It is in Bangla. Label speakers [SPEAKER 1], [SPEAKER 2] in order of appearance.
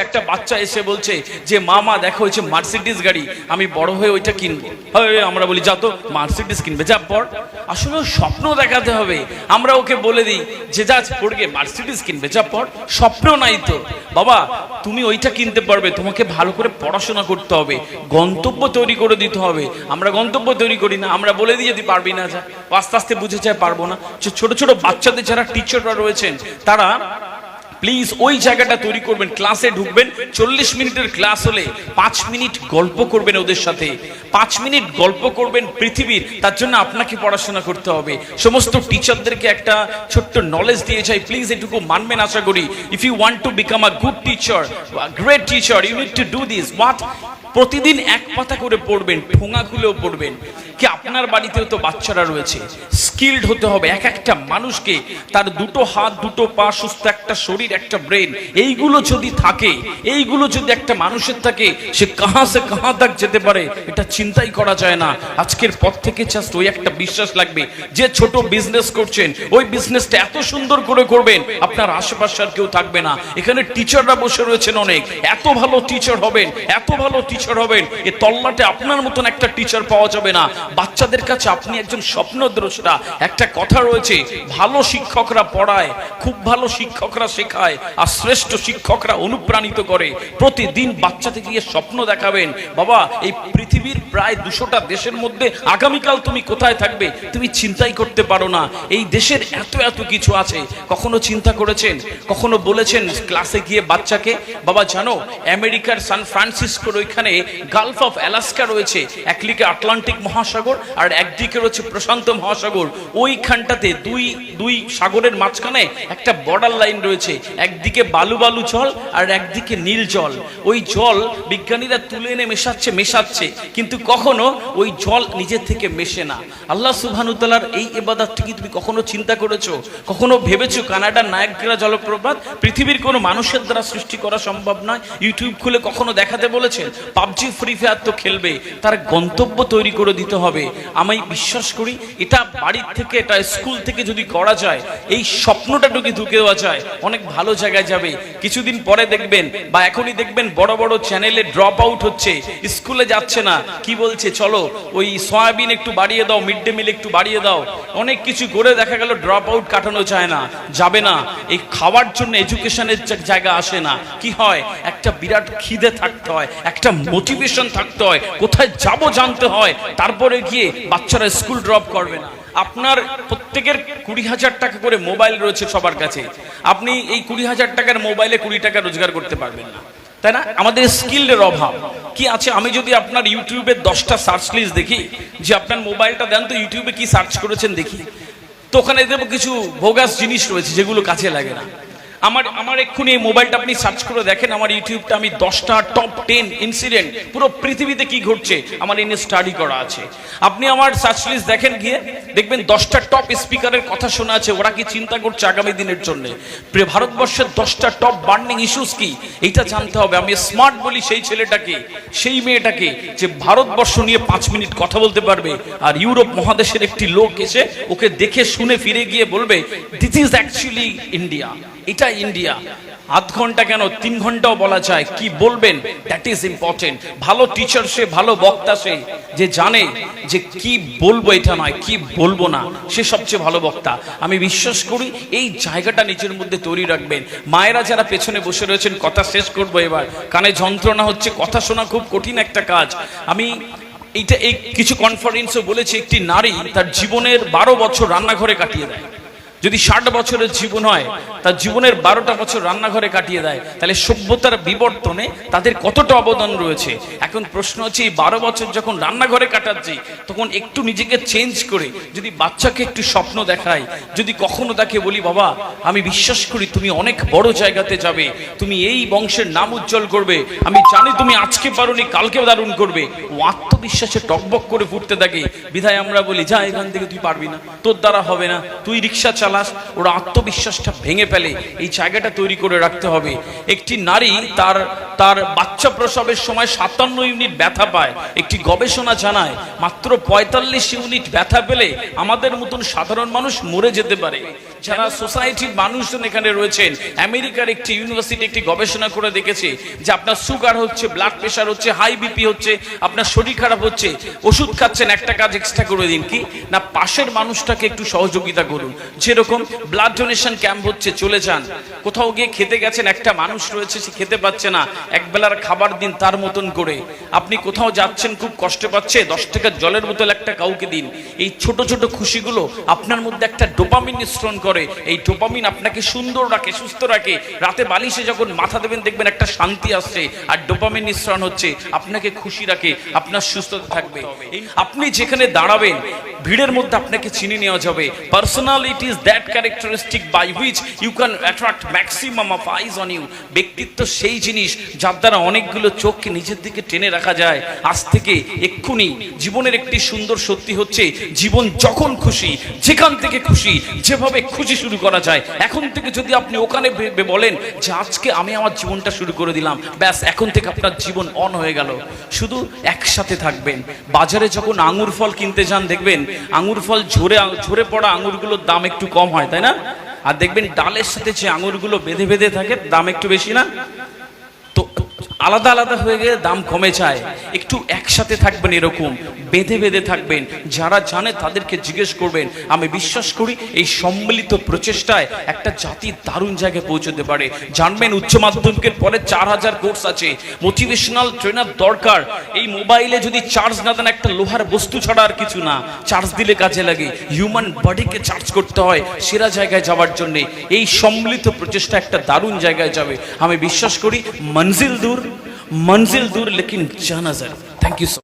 [SPEAKER 1] একটা বাচ্চা এসে বলছে, যে মা মা দেখো হয়েছে মার্সিডিস গাড়ি, আমি বড় হয়ে ওইটা কিনবো। আমরা বলি, যা তো মার্সিডিস কিনবে। যা পর আসলে স্বপ্ন দেখাতে হবে। আমরা ওকে বলে দিই, যে যা পড়গে মার্সিডিস কিনবে। যা পর স্বপ্ন নাই তো। বাবা, তুমি ওইটা কিনতে পারবে, তোমাকে ভালো করে পড়াশোনা করতে হবে, গন্তব্য তৈরি করে দিতে হবে। আমরা গন্তব্য তৈরি করি না, আমরা বলে দিই যদি পারবি না, যা। আস্তে আস্তে বুঝে যায় পারব না। ছোট ছোট বাচ্চাদের যারা টিচাররা রয়েছেন, তারা প্লিজ ওই জায়গাটা তৈরি করবেন ক্লাসে ঢুকবেন, চল্লিশ মিনিটের ক্লাস হলে পাঁচ মিনিট গল্প করবেন ওদের সাথে। পাঁচ মিনিট গল্প করবেন পৃথিবীর, তার জন্য আপনাকে পড়াশোনা করতে হবে। সমস্ত টিচারদেরকে একটা ছোট্ট নলেজ দিয়ে যাই। প্লিজ এটুকু মানবেন আশা করি। If you want to become a good teacher great teacher you need to do this what প্রতিদিন এক পাতা করে পড়বেন, ঠোঙা খুলেও পড়বেন। কি আপনার বাড়িতেও তো বাচ্চারা রয়েছে? স্কিলড হতে হবে। এক একটা মানুষকে তার দুটো হাত, দুটো পা, সুস্থ একটা শরীর, একটা ব্রেন এইগুলো যদি থাকে, এইগুলো যদি একটা মানুষের থাকে, সে কাহা সে কাহা তক যেতে পারে, এটা চিন্তাই করা যায় না। আজকের পর থেকে জাস্ট ওই একটা বিশ্বাস লাগবে। যে ছোট বিজনেস করছেন, ওই বিজনেসটা এত সুন্দর করে করবেন, আপনার আশেপাশে আর কেউ থাকবে না। এখানে টিচাররা বসে রয়েছেন অনেক। এত ভালো টিচার হবেন, এত ভালো টিচার হবেন এ তল্লাটে আপনার মতন একটা টিচার পাওয়া যাবে না। বাচ্চাদের কাছে আপনি একজন স্বপ্নদ্রষ্টা। একটা কথা রয়েছে, ভালো শিক্ষকরা পড়ায়, খুব ভালো শিক্ষকরা শেখায়, আর শ্রেষ্ঠ শিক্ষকরা অনুপ্রাণিত করে। প্রতিদিন বাচ্চাতে গিয়ে স্বপ্ন দেখাবেন, বাবা, এই পৃথিবীর প্রায় দুশোটা দেশের মধ্যে আগামীকাল তুমি কোথায় থাকবে? তুমি চিন্তাই করতে পারো না। এই দেশের এত এত কিছু আছে। কখনো চিন্তা করেছেন? কখনো বলেছেন ক্লাসে গিয়ে বাচ্চাকে, বাবা, জানো, আমেরিকার সান ফ্রান্সিসকোর ওইখানে গালফ অফ অ্যালাস্কা রয়েছে। একদিকে আটলান্টিক মহাসাগর আর একদিকে রয়েছে প্রশান্ত মহাসাগর। ওইখানটাতে দুই দুই সাগরের মাঝখানে একটা বর্ডার লাইন রয়েছে। একদিকে বালু বালু জল আর একদিকে নীল জল। ওই জল বিজ্ঞানীরা তুলে এনে মেশাচ্ছে মেশাচ্ছে। কিন্তু কখনো ওই জল নিজের থেকে মেশে না। আল্লাহ সুবহানুতালার এই এবাদাতটি কি তুমি কখনো চিন্তা করেছ? কখনো ভেবেছো কানাডার নায়করা জলপ্রপাত পৃথিবীর কোনো মানুষের দ্বারা সৃষ্টি করা সম্ভব নয়? ইউটিউব খুলে কখনো দেখাতে বলেছেন? পাবজি ফ্রি ফায়ার তো খেলবে, তার গন্তব্য তৈরি করে দিতে হবে। আমি বিশ্বাস করি, এটা বাড়ির থেকে, এটা স্কুল থেকে যদি করা যায়, এই স্বপ্নটা ঢুকে ঢুকে দেওয়া যায়, অনেক ভালো জায়গায় যাবে। কিছুদিন পরে দেখবেন, বা এখনই দেখবেন, বড় বড় চ্যানেলে ড্রপ আউট হচ্ছে, স্কুলে যাচ্ছে না। কি বলছে, চলো, ওই সয়াবিন একটু বাড়িয়ে দাও মিড ডে মিল একটু বাড়িয়ে দাও। অনেক কিছু করে দেখা গেল ড্রপ আউট কাটানো যায় না, যাবে না। এই খাওয়ার জন্য এডুকেশনের জায়গা আসে না। কি হয়, একটা বিরাট খিদে থাকতে হয়, একটা মোটিভেশন থাকতে হয়, কোথায় যাব জানতে হয়, তারপরে গিয়ে বাচ্চারা স্কুল ড্রপ করবে না। আপনার প্রত্যেকের কুড়ি হাজার টাকা করে মোবাইল রয়েছে সবার কাছে। আপনি এই কুড়ি হাজার টাকার মোবাইলে কুড়ি টাকা রোজগার করতে পারবেন না। তাই না? আমাদের স্কিলের অভাব। কি আছে? আমি যদি আপনার ইউটিউবে দশটা সার্চ লিস্ট দেখি, যে আপনার মোবাইলটা দেন তো ইউটিউবে কি সার্চ করেছেন দেখি। তো ওখানে দেবো কিছু ভোগাস জিনিস রয়েছে, যেগুলো কাছে লাগে না। আমার আমার এক্ষুনি এই মোবাইলটা আপনি সার্চ করে দেখেন, আমার ইউটিউবটা আমি দশটা টপ টেন ইনসিডেন্ট পুরো পৃথিবীতে কি ঘটছে, আমার এনে স্টাডি করা আছে। আপনি আমার সার্চ লিস্ট দেখেন গিয়ে, দেখবেন দশটা টপ স্পিকারের কথা শোনা আছে, ওরা কি চিন্তা করছে আগামী দিনের জন্য? ভারতবর্ষের দশটা টপ বার্নিং ইস্যুস কি? এইটা জানতে হবে। আমি স্মার্ট বলি সেই ছেলেটাকে সেই মেয়েটাকে যে ভারতবর্ষ নিয়ে পাঁচ মিনিট কথা বলতে পারবে, আর ইউরোপ মহাদেশের একটি লোক এসে ওকে দেখে শুনে ফিরে গিয়ে বলবে দিস ইজ অ্যাকচুয়ালি ইন্ডিয়া এটা ইন্ডিয়া। আধ ঘণ্টা কেন? তিন ঘন্টাও বলা যায়। কি বলবেন? দ্যাট ইজ ইম্পর্টেন্ট ভালো টিচার সে, ভালো বক্তা সে, যে জানে যে কি বলব এটা নয়, কি বলব না, সে সবচেয়ে ভালো বক্তা। আমি বিশ্বাস করি, এই জায়গাটা নিজের মধ্যে তৈরি রাখবেন। মায়েরা যারা পেছনে বসে রয়েছেন, কথা শেষ করব এবার। কানে যন্ত্রণা হচ্ছে, কথা শোনা খুব কঠিন একটা কাজ। আমি এইটা, এই কিছু কনফারেন্সও বলেছি, একটি নারী তার জীবনের বারো বছর রান্নাঘরে কাটিয়ে দেয়। যদি ষাট বছরের জীবন হয়, তার জীবনের বারোটা বছর রান্নাঘরে কাটিয়ে দেয়, তাহলে সভ্যতার বিবর্তনে তাদের কতটা অবদান রয়েছে? এখন প্রশ্ন হচ্ছে, এই বারো বছর যখন রান্নাঘরে কাটাচ্ছি, তখন একটু নিজেকে চেঞ্জ করে, যদি বাচ্চাকে একটু স্বপ্ন দেখাই, যদি কখনো তাকে বলি, বাবা, আমি বিশ্বাস করি তুমি অনেক বড় জায়গাতে যাবে, তুমি এই বংশের নাম উজ্জ্বল করবে, আমি জানি তুমি আজকে পারোনি কালকেও দারুণ করবে। ও আত্মবিশ্বাসে টকবক করে ফুটতে থাকে। বিধায় আমরা বলি, যা, এখান থেকে তুই পারবি না, তোর দ্বারা হবে না, তুই রিক্সা চালাস ওরা আত্মবিশ্বাসটা ভেঙে ফেলে। এই জায়গাটা তৈরি করে রাখতে হবে। একটি নারী তার তার বাচ্চা প্রসবের সময় সাতান্ন ইউনিট ব্যথা পায়। একটি গবেষণা জানায়, মাত্র পঁয়তাল্লিশ ইউনিট ব্যথা পেলে আমাদের মতন সাধারণ মানুষ মরে যেতে পারে। যারা সোসাইটির মানুষজন এখানে রয়েছেন, আমেরিকার একটি ইউনিভার্সিটি একটি গবেষণা করে দেখেছে যে আপনার সুগার হচ্ছে ব্লাড প্রেশার হচ্ছে হাই বিপি হচ্ছে, আপনার শরীর খারাপ হচ্ছে, ওষুধ খাচ্ছেন, একটা কাজ এক্সট্রা করে দিন। কি? না, পাশের মানুষটাকে একটু সহযোগিতা করুন। যেরকম ব্লাড ডোনেশন ক্যাম্প হচ্ছে, চলে যান। কোথাও গিয়ে খেতে গেছেন, একটা মানুষ রয়েছে, সে খেতে পাচ্ছে না। এক বেলার খাবার দিন তার মতন করে। আপনি কোথাও যাচ্ছেন, খুব কষ্ট পাচ্ছে, দশ টাকার জলের বোতল একটা কাউকে দিন। এই ছোট ছোট খুশিগুলো আপনার মধ্যে একটা ডোপামিন নিঃসরণ করে। এই ডোপামিন আপনাকে সুন্দর রাখে, সুস্থ রাখে। রাতে বালিশে যখন মাথা দেবেন, দেখবেন একটা শান্তি আসছে, আর ডোপামিন নিঃসরণ হচ্ছে, আপনাকে খুশি রাখে, আপনার সুস্থতা থাকবে। আপনি যেখানে দাঁড়াবেন ভিড়ের মধ্যে আপনাকে চিনে নেওয়া যাবে। Personality is that characteristic by which you can attract maximum of eyes on you ব্যক্তিত্ব সেই জিনিস যার দ্বারা অনেকগুলো চোখকে নিজের দিকে টেনে রাখা যায়। আজ থেকে এক্ষুনি জীবনের একটি সুন্দর সত্যি হচ্ছে, জীবন যখন খুশি, যেখান থেকে খুশি, যেভাবে খুশি শুরু করা যায়। এখন থেকে যদি আপনি ওখানে বলেন যে আজকে আমি আমার জীবনটা শুরু করে দিলাম, ব্যাস, এখন থেকে আপনার জীবন অন হয়ে গেল। শুধু একসাথে থাকবেন। বাজারে যখন আঙুর ফল কিনতে যান, দেখবেন আঙুর ফল ঝরে ঝরে পড়া আঙুরগুলোর দাম একটু কম হয়, তাই না? আর দেখবেন ডালের সাথে যে আঙুরগুলো বেঁধে বেঁধে থাকে, দাম একটু বেশি না? তো আলাদা আলাদা হয়ে গেলে দাম কমে যায়। একটু একসাথে থাকবেন এরকম। বেঁধে বেঁধে থাকবেন, যারা জানে তাদেরকে জিজ্ঞেস করবেন। আমি বিশ্বাস করি এই সম্মিলিত প্রচেষ্টায় একটা জাতি দারুণ জায়গায় পৌঁছতে পারে। জানবেন উচ্চ মাধ্যমিকের পরে চার হাজার কোর্স আছে। মোটিভেশনাল ট্রেনার দরকার। এই মোবাইলে যদি চার্জ না দেন, একটা লোহার বস্তু ছাড়া আর কিছু না। চার্জ দিলে কাজে লাগে। হিউম্যান বডিকে চার্জ করতে হয় সেরা জায়গায় যাওয়ার জন্য। এই সম্মিলিত প্রচেষ্টা একটা দারুণ জায়গায় যাবে। আমি বিশ্বাস করি, মঞ্জিল দূর মঞ্জিল দূর, লেকিন জানাজার। Thank you